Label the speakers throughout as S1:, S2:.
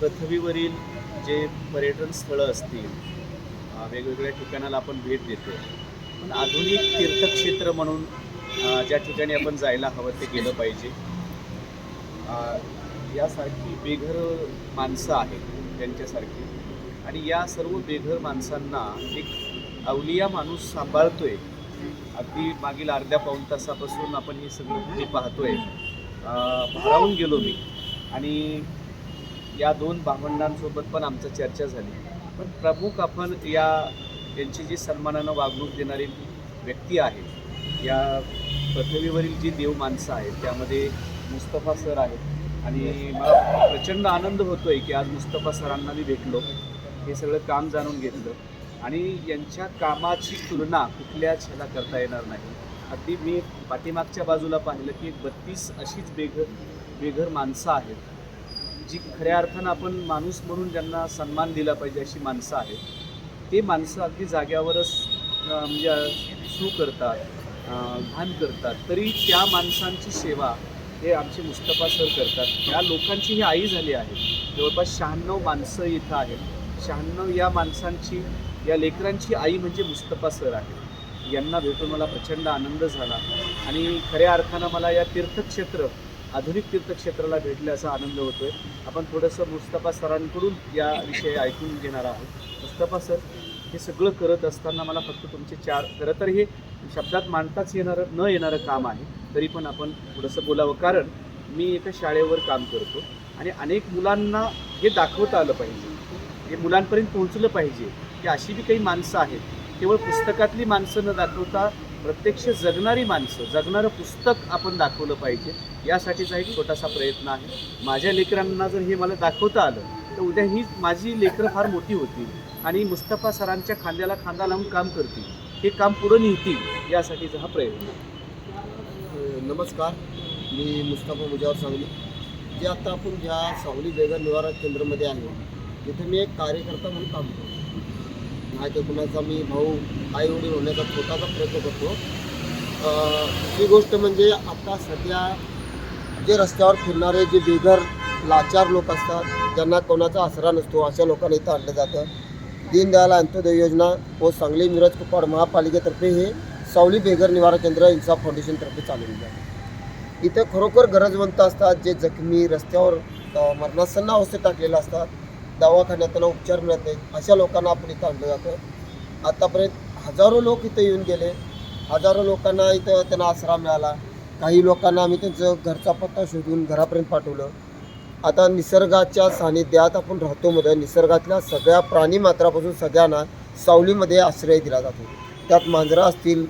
S1: पृथ्वीवरील जे पर्यटन स्थळं असतील वेगवेगळ्या ठिकाणाला आपण भेट देतो. पण आधुनिक तीर्थक्षेत्र म्हणून ज्या ठिकाणी आपण जायला हवं ते गेलं पाहिजे. यासारखी बेघर माणसं आहेत त्यांच्यासारखी. आणि या सर्व बेघर माणसांना एक अवलिया माणूस सांभाळतोय. अगदी मागील अर्ध्या पाऊण तासापासून आपण हे सगळं पाहतोय. भारावून गेलो मी. आणि या दोन भावंडांसोबत पण आमचं चर्चा झाली. पण प्रमुख आपण या यांची जी सन्मानानं वागणूक देणारी व्यक्ती आहे या पृथ्वीवरील जी देव माणसं आहेत त्यामध्ये मुस्तफा सर आहेत. आणि मला प्रचंड आनंद होतोय की आज मुस्तफा सरांना मी भेटलो. हे सगळं काम जाणून घेतलं. आणि यांच्या कामाची तुलना कुठल्याच ह्याला करता येणार नाही. अगदी मी पाठीमागच्या बाजूला पाहिलं की बत्तीस अशीच बेघर बेघर माणसं आहेत. जी खऱ्या अर्थानं आपण माणूस म्हणून ज्यांना सन्मान दिला पाहिजे अशी माणसं आहेत ते माणसं अगदी जाग्यावरच म्हणजे सू करतात भान घाण करतात. तरी त्या माणसांची सेवा हे आमचे मुस्तफा सर करतात. या लोकांची ही आई झाली आहे. जवळपास शहाण्णव माणसं इथं आहेत. शहाण्णव या माणसांची या लेकरांची आई म्हणजे मुस्तफा सर आहे. यांना भेटून मला प्रचंड आनंद झाला. आणि खऱ्या अर्थानं मला या तीर्थक्षेत्र आधुनिक तीर्थक्षेत्राला भेटल्याचा आनंद होतोय. आपण थोडंसं मुस्तफा सरांकडून या विषयी ऐकून घेणार आहोत. मुस्तफा सर हे सगळं करत असताना मला फक्त तुमचे चार खरं तर हे शब्दात मांडताच येणारं न येणारं काम आहे तरी पण आपण थोडंसं बोलावं. कारण मी एका शाळेवर काम करतो आणि अनेक मुलांना हे दाखवता आलं पाहिजे. हे मुलांपर्यंत पोहोचलं पाहिजे की अशी बी काही माणसं आहेत. केवळ पुस्तकातली माणसं न दाखवता प्रत्यक्ष जगणारी माणसं जगणारं पुस्तक आपण दाखवलं पाहिजे. यासाठीचा एक छोटासा प्रयत्न आहे. माझ्या लेकरांना जर हे मला दाखवता आलं तर उद्या ही माझी लेकरं फार मोठी होती आणि मुस्तफा सरांच्या खांद्याला खांदा लावून काम करतील. हे काम पुढं नेतील यासाठीचा हा प्रयत्न.
S2: नमस्कार. मी मुस्तफा मुजावर सांगली. जे आता आपण ज्या सावली बेगर निवारा केंद्रामध्ये आलो तिथे मी एक कार्यकर्ता म्हणून काम करतो. नाही तर कुणाचा मी भाऊ आई वडील होण्याचा छोटासा प्रयत्न करतो. ही गोष्ट म्हणजे आता सध्या जे रस्त्यावर फिरणारे जे बेघर लाचार लोक असतात ज्यांना कोणाचा आसरा नसतो अशा लोकांना इथं आणलं जातं. दीनदयाल अंत्योदय योजना व सांगली मिरज कुपाड महापालिकेतर्फे हे सावली बेघर निवारा केंद्र इन्साफ फाउंडेशनतर्फे चालवले जाते. इथं खरोखर गरजवंत असतात जे जखमी रस्त्यावर मरणासन्ना मरणासन्न अवस्थेत टाकलेले असतात दवाखान्यात त्यांना उपचार मिळत नाहीत अशा लोकांना आपण इथं आणलं जातं. आतापर्यंत हजारो लोक इथं येऊन गेले हजारो लोकांना इथं त्यांना आसरा मिळाला. काही लोकांना आम्ही त्यांचं घरचा पत्ता शोधून घरापर्यंत पाठवलं. आता निसर्गाच्या सानिध्यात आपण राहतो मध्ये निसर्गातल्या सगळ्या प्राणी मात्रापासून सगळ्यांना सावलीमध्ये आश्रय दिला जातो. त्यात मांजरं असतील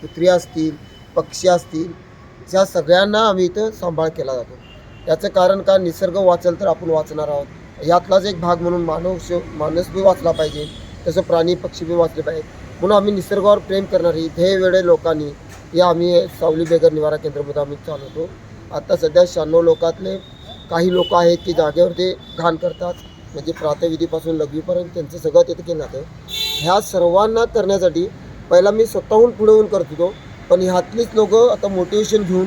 S2: कुत्री असतील पक्षी असतील ह्या सगळ्यांना आम्ही इथं सांभाळ केला जातो. याचं कारण का निसर्ग वाचल तर आपण वाचणार आहोत. यातलाच एक भाग म्हणून मानव माणूस बी वाचला पाहिजे तसं प्राणी पक्षी बी वाचले पाहिजे. म्हणून आम्ही निसर्गावर प्रेम करणारी ध्येय वेळे लोकांनी या आम्ही सावली बेघर निवारा केंद्रामध्ये आम्ही चालवतो. आता सध्या शहाण्णव लोकातले काही लोक आहेत की जागेवर ते घाण करतात. म्हणजे प्रातविधीपासून लघवीपर्यंत त्यांचं सगळं तिथं केलं जातं ह्या सर्वांना करण्यासाठी पहिला मी स्वतःहून पुढे येऊन करत होतो. पण ह्यातलीच लोक आता मोटिवेशन घेऊन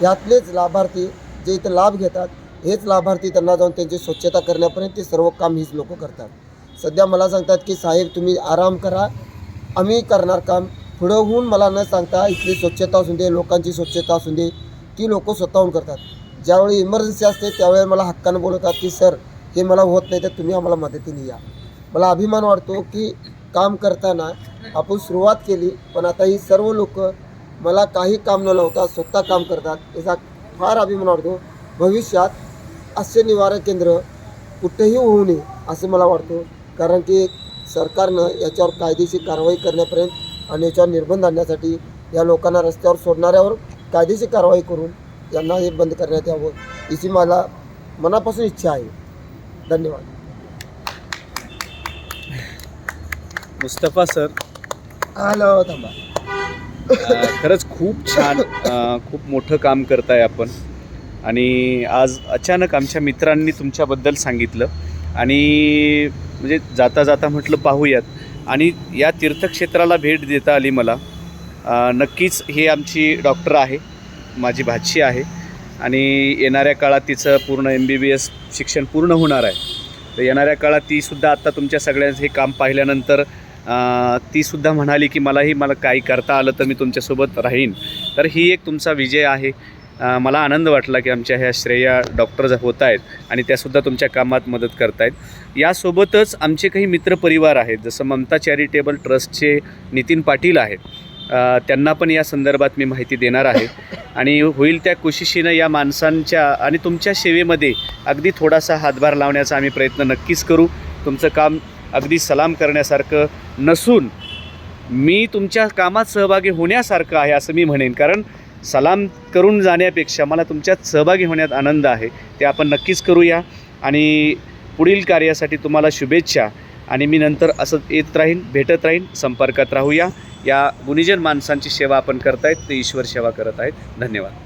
S2: ह्यातलेच लाभार्थी जे इथं लाभ घेतात हेच लाभार्थी त्यांना जाऊन त्यांची स्वच्छता करण्यापर्यंत ते सर्व काम हीच लोक करतात. सध्या मला सांगतात की साहेब तुम्ही आराम करा. आम्ही करणार काम. पुढं होऊन मला न सांगता इथली स्वच्छता असून दे लोकांची स्वच्छता असू दे ती लोक स्वतःहून करतात. ज्यावेळी इमर्जन्सी असते त्यावेळी मला हक्कानं बोलवतात की सर हे मला होत नाही तर तुम्ही आम्हाला मदतीने या. मला अभिमान वाटतो की काम करताना आपण सुरुवात केली पण आता ही सर्व लोक मला काही काम न लावता स्वतः काम करतात याचा फार अभिमान वाटतो. भविष्यात असे निवारण केंद्र कुठेही होऊ नये असं मला वाटतो. कारण की सरकारनं याच्यावर कायदेशीर कारवाई करण्यापर्यंत आणि याच्यावर निर्बंध आणण्यासाठी या लोकांना रस्त्यावर सोडणाऱ्यावर कायदेशीर कारवाई करून यांना हे बंद करण्यात यावं याची मला मनापासून इच्छा आहे. धन्यवाद.
S1: मुस्तफा सर.
S2: हॅलो थांबा.
S1: खरंच खूप छान अ, खूप मोठं काम करताय आपण. आणि आज अचानक आमच्या मित्रांनी तुमच्याबद्दल सांगितलं. आणि म्हणजे जाता जाता म्हटलं पाहूयात. आणि या तीर्थक्षेत्राला भेट देता आली मला. नक्कीच ही आमची डॉक्टर आहे माझी भाची आहे आणि येणाऱ्या काळात तिचं पूर्ण एम बी बी एस शिक्षण पूर्ण होणार आहे. तर येणाऱ्या काळात तीसुद्धा आत्ता तुमच्या सगळ्यांचं हे काम पाहिल्यानंतर तीसुद्धा म्हणाली की मलाही मला काही करता आलं तर मी तुमच्यासोबत राहीन. तर ही एक तुमचा विजय आहे. मला आनंद वाटला की आमच्या ह्या श्रेया डॉक्टर होत आहेत आणि त्यासुद्धा तुमच्या कामात मदत करतायत यासोबतच आमचे काही मित्रपरिवार आहेत जसं ममता चॅरिटेबल ट्रस्टचे नितीन पाटील आहेत. त्यांना पण या संदर्भात मी माहिती देणार आहे. आणि होईल त्या कोशिशीनं या माणसांच्या आणि तुमच्या सेवेमध्ये अगदी थोडासा हातभार लावण्याचा आम्ही प्रयत्न नक्कीच करू. तुमचं काम अगदी सलाम करण्यासारखं नसून मी तुमच्या कामात सहभागी होण्यासारखं आहे असं मी म्हणेन. कारण सलाम करून जाण्यापेक्षा मला तुमच्यात सहभागी होण्यात आनंद आहे ते आपण नक्कीच करूया. आणि पुढील कार्यासाठी तुम्हाला शुभेच्छा. आणि मी नंतर असं येत राहीन भेटत राहीन संपर्कात राहूया. या गुणीजन माणसांची सेवा आपण करतायत ते ईश्वर सेवा करत आहेत. धन्यवाद.